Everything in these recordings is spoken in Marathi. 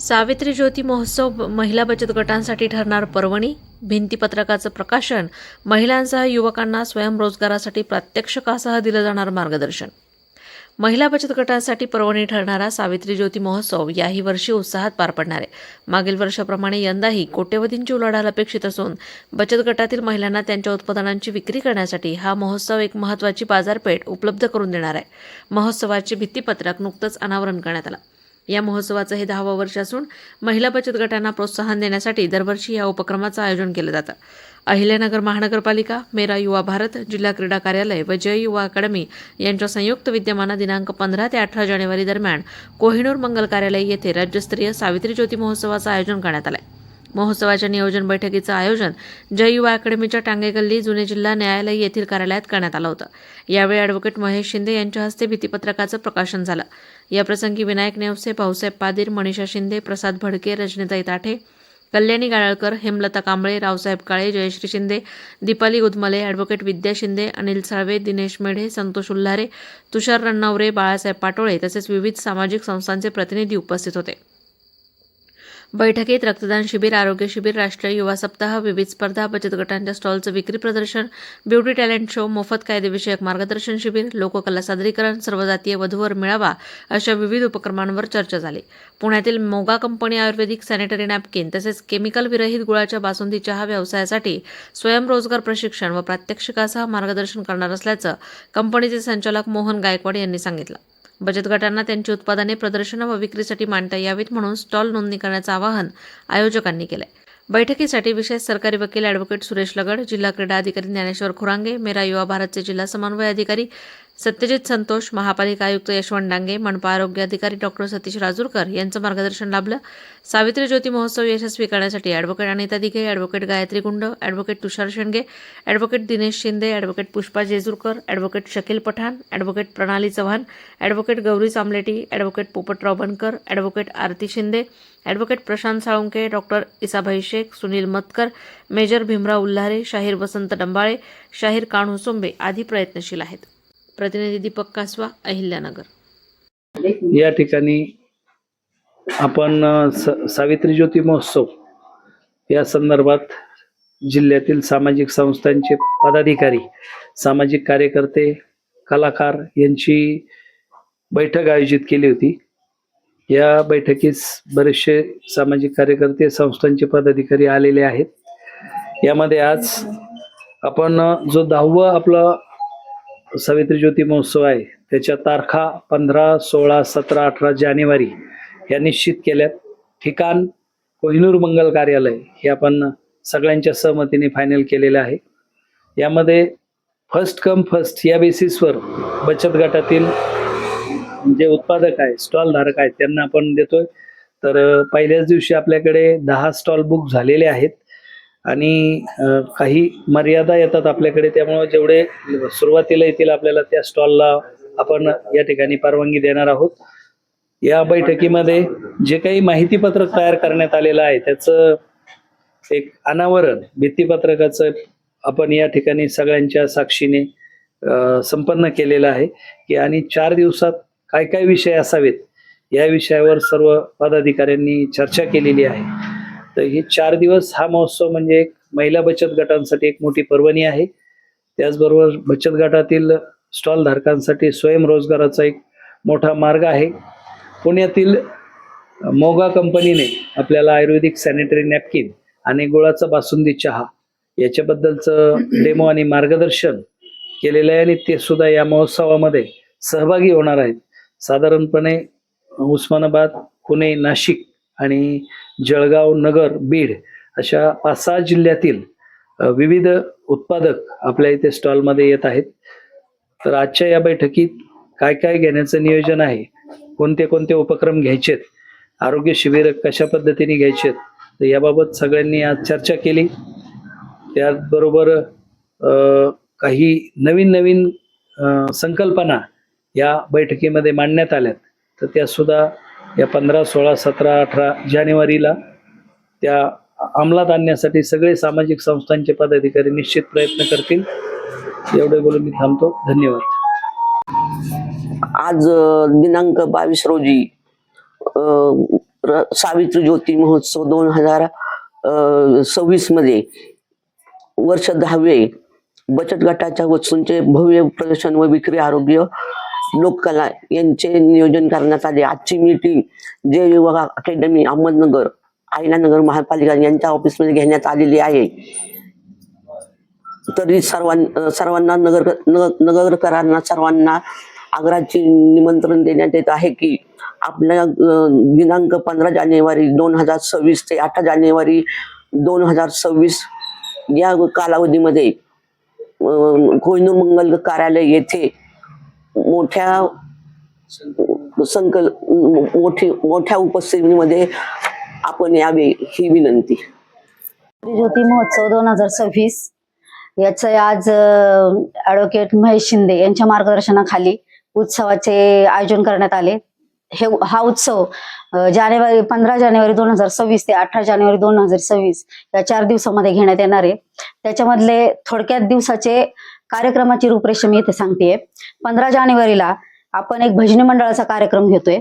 सावित्री ज्योती महोत्सव महिला बचत गटांसाठी ठरणार पर्वणी. भिंतीपत्रकाचं प्रकाशन. महिलांसह युवकांना स्वयंरोजगारासाठी प्रात्यक्षिकासह दिलं जाणार मार्गदर्शन. महिला बचत गटांसाठी पर्वणी ठरणारा सावित्री ज्योती महोत्सव याही वर्षी उत्साहात पार पडणार आहे. मागील वर्षाप्रमाणे यंदाही कोट्यवधींची उलाढाल अपेक्षित असून बचत गटातील महिलांना त्यांच्या उत्पादनांची विक्री करण्यासाठी हा महोत्सव एक महत्त्वाची बाजारपेठ उपलब्ध करून देणार आहे. महोत्सवाचे भित्तीपत्रक नुकतंच अनावरण करण्यात आलं. या महोत्सवाचं हे दहावं वर्ष असून महिला बचत गटांना प्रोत्साहन देण्यासाठी दरवर्षी या उपक्रमाचं आयोजन केलं जातं. अहिल्यानगर महानगरपालिका मेरा युवा भारत जिल्हा क्रीडा कार्यालय व जय युवा अकादमी यांच्या संयुक्त विद्यमानं दिनांक पंधरा ते अठरा जानेवारी दरम्यान कोहिनूर मंगल कार्यालय येथे राज्यस्तरीय सावित्री ज्योती महोत्सवाचं आयोजन करण्यात आलं आहे महोत्सवाच्या नियोजन बैठकीचं आयोजन जय युवा अकॅडमीच्या टांगेगल्ली जुने जिल्हा न्यायालय येथील कार्यालयात करण्यात आलं होतं. यावेळी ॲडव्होकेट महेश शिंदे यांच्या हस्ते भीतीपत्रकाचं प्रकाशन झालं. याप्रसंगी विनायक नेवसे भाऊसाहेब पादीर मनीषा शिंदे प्रसाद भडके रजनीताई ताठे कल्याणी गाळळकर हेमलता कांबळे रावसाहेब काळे जयश्री शिंदे दीपाली उदमले ॲडव्होकेट विद्या शिंदे अनिल साळवे दिनेश मेढे संतोष उल्हारे तुषार रण्णावरे बाळासाहेब पाटोळे तसेच विविध सामाजिक संस्थांचे प्रतिनिधी उपस्थित होते. बैठकीत रक्तदान शिबिर आरोग्य शिबिर राष्ट्रीय युवा सप्ताह विविध स्पर्धा बचत गटांच्या स्टॉलचं विक्री प्रदर्शन ब्युटी टॅलेंट शो मोफत कायदेविषयक मार्गदर्शन शिबिर लोककला सादरीकरण सर्वजातीय वधूवर मिळावा अशा विविध उपक्रमांवर चर्चा झाली. पुण्यातील Moga company ayurvedic sanitary napkin तसेच केमिकल विरहित गुळाच्या बासुंदी चहा व्यवसायासाठी स्वयंरोजगार प्रशिक्षण व प्रात्यक्षिकासह मार्गदर्शन करणार असल्याचं कंपनीचे संचालक मोहन गायकवाड यांनी सांगितलं. बचत गटांना त्यांची उत्पादने प्रदर्शन व विक्रीसाठी मांडता यावीत म्हणून स्टॉल नोंदणी करण्याचं आवाहन आयोजकांनी केलंय. बैठकीसाठी विशेष सरकारी वकील ॲडव्होकेट सुरेश लगड जिल्हा क्रीडा अधिकारी ज्ञानेश्वर खुरांगे मेरा युवा भारतचे जिल्हा समन्वय अधिकारी सत्यजित संतोष महापालिका आयुक्त यशवंत डांगे मनपा आरोग्य अधिकारी डॉक्टर सतीश राजूरकर यांचं मार्गदर्शन लाभलं. सावित्री ज्योती महोत्सव यशस्वी करण्यासाठी advocate Anita Dighe advocate Gayatri Gund advocate Tushar Shendge advocate Dinesh Shinde advocate Pushpa Jejurkar advocate Shakeel Pathan advocate Pranali Chavan advocate Gauri Chamleti advocate Popatrao Bankar advocate Aarti Shinde advocate Prashant Salunke doctor Isabhai Shaikh Sunil Matkar major Bhimrao Ulhare शाहीर वसंत डंबाळे शाहीर काणू सोंबे आदी प्रयत्नशील आहेत. प्रतिनिधी दीपक कासवा अहिल्यानगर. या ठिकाणी आपण स- सावित्री ज्योती महोत्सव या संदर्भात जिल्ह्यातील सामाजिक संस्थांचे पदाधिकारी सामाजिक कार्यकर्ते कलाकार यांची बैठक आयोजित केली होती. या बैठकीस बरेचसे सामाजिक कार्यकर्ते संस्थांचे पदाधिकारी आलेले आहेत. यामध्ये आज आपण जो दहावं आपला सावित्री ज्योती महोत्सव आहे त्याच्या तारखा पंधरा सोळा सतरा अठरा जानेवारी या निश्चित केल्यात. ठिकाण कोहिनूर मंगल कार्यालय हे आपण सगळ्यांच्या सहमतीने फायनल केलेलं आहे. यामध्ये फर्स्ट कम फर्स्ट या बेसिसवर बचत गटातील जे उत्पादक आहे स्टॉल धारक आहेत त्यांना आपण देतोय. तर पहिल्याच दिवशी आपल्याकडे दहा स्टॉल बुक झालेले आहेत. आणि काही मर्यादा येतात आपल्याकडे. त्यामुळे जेवढे सुरुवातीला येतील आपल्याला त्या स्टॉलला आपण या ठिकाणी परवानगी देणार आहोत. या बैठकीमध्ये जे काही माहितीपत्रक तयार करण्यात आलेलं आहे त्याचं एक अनावरण भित्तीपत्रकाचं आपण या ठिकाणी सगळ्यांच्या साक्षीने संपन्न केलेलं आहे. की आणि चार दिवसात काय काय विषय असावेत? या विषयावर सर्व पदाधिकाऱ्यांनी चर्चा केलेली आहे. तर हे चार दिवस हा महोत्सव म्हणजे एक महिला बचत गटांसाठी एक मोठी पर्वणी आहे. त्याचबरोबर बचत गटातील स्टॉल धारकांसाठी स्वयंरोजगाराचा एक मोठा मार्ग आहे. पुण्यातील मोगा कंपनीने आपल्याला आयुर्वेदिक सॅनिटरी नॅपकिन आणि गुळाचा बासुंदी चहा याच्याबद्दलचं डेमो आणि मार्गदर्शन केलेलं आहे आणि ते सुद्धा या महोत्सवामध्ये सहभागी होणार आहेत. साधारणपणे उस्मानाबाद पुणे नाशिक आणि जळगाव नगर बीड अशा पाच सहा जिल्ह्यातील विविध उत्पादक आपल्या इथे स्टॉलमध्ये येत आहेत. तर आजच्या या बैठकीत काय काय घेण्याचं नियोजन आहे? कोणते कोणते उपक्रम घ्यायचेत? आरोग्य शिबिर कशा पद्धतीने घ्यायचेत? तर याबाबत सगळ्यांनी आज चर्चा केली. त्याचबरोबर काही नवीन नवीन संकल्पना या बैठकीमध्ये मांडण्यात आल्यात. तर त्या सुद्धा या पंधरा सोळा सतरा अठरा जानेवारीला त्या अंमलात आणण्यासाठी सगळे सामाजिक संस्थांचे पदाधिकारी निश्चित प्रयत्न करतील. एवढे बोलून मी थांबतो. धन्यवाद. आज दिनांक बावीस रोजी सावित्री ज्योती महोत्सव दोन हजार सव्वीसमध्ये वर्ष दहावे बचत गटाच्या वस्तूंचे भव्य प्रदर्शन व विक्री आरोग्य लोककला यांचे नियोजन करण्यात आले. आजची मीटिंग जे युवक अकॅडमी अहमदनगर आयलानगर महापालिका यांच्या ऑफिसमध्ये घेण्यात आलेली आहे. तरी सर्वां सर्वांना नगर नगरकरांना सर्वांना आग्राची निमंत्रण देण्यात येत आहे की आपल्या दिनांक पंधरा जानेवारी दोन हजार सव्वीस ते अठरा जानेवारी दोन हजार सव्वीस या कालावधीमध्ये अं, कोहिनूर मंगल कार्यालय येथे मोठ्या संकल मोठी मोठ्या उपस्थितीमध्ये आपण यावे ही विनंती. ज्योती महोत्सव दोन हजार सव्वीस याचं आज ऍडव्होकेट महेश शिंदे यांच्या मार्गदर्शनाखाली उत्सवाचे आयोजन करण्यात आले. हे हा उत्सव जानेवारी पंधरा जानेवारी दोन हजार सव्वीस ते अठरा जानेवारी दोन हजार सव्वीस या चार दिवसामध्ये घेण्यात येणार आहे. त्याच्यामधले थोडक्यात दिवसाचे कार्यक्रमाची रूपरेषा मी इथे सांगतेय. पंधरा जानेवारीला आपण एक भजनी मंडळाचा कार्यक्रम घेतोय.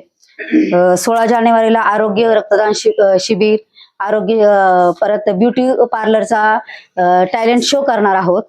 सोळा जानेवारीला आरोग्य रक्तदान शि- शिबिर आरोग्य परत ब्युटी पार्लरचा टॅलेंट शो करणार आहोत.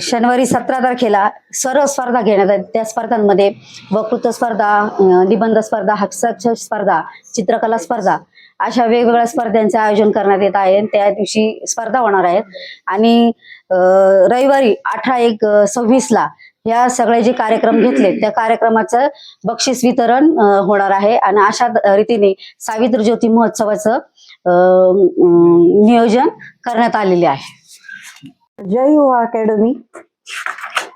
शनिवारी सतरा तारखेला सर्व स्पर्धा घेण्यात आहेत त्या स्पर्धांमध्ये वक्तृत्व स्पर्धा निबंध स्पर्धा हस्ताक्षर स्पर्धा चित्रकला स्पर्धा अशा वेगवेगळ्या स्पर्धांचे आयोजन करण्यात येत आहे. त्या दिवशी स्पर्धा होणार आहेत. आणि रविवारी अठरा एक सव्वीस ला या सगळे जे कार्यक्रम घेतले त्या कार्यक्रमाचं बक्षीस वितरण होणार आहे. आणि अशा रीतीने सावित्री ज्योती महोत्सवाचं नियोजन करण्यात आलेले आहे. जय युवा अकॅडमी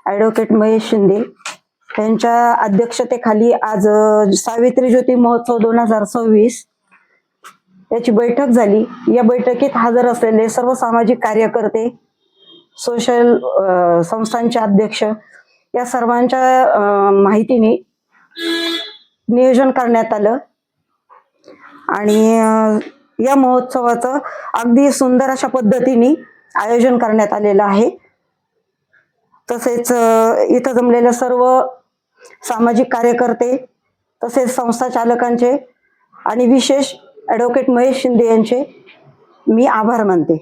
ॲडव्होकेट महेश शिंदे यांच्या अध्यक्षतेखाली आज सावित्री ज्योती महोत्सव दोन हजार सव्वीस याची बैठक झाली. या बैठकीत हजर असलेले सर्व सामाजिक कार्यकर्ते सोशल संस्थांचे अध्यक्ष या सर्वांच्या माहितीने नियोजन करण्यात आलं. आणि या महोत्सवाचं अगदी सुंदर अशा पद्धतीने आयोजन करण्यात आलेलं आहे. तसेच इथं जमलेल्या सर्व सामाजिक कार्यकर्ते तसेच संस्था चालकांचे आणि विशेष ॲडव्होकेट महेश शिंदे यांचे मी आभार मानते.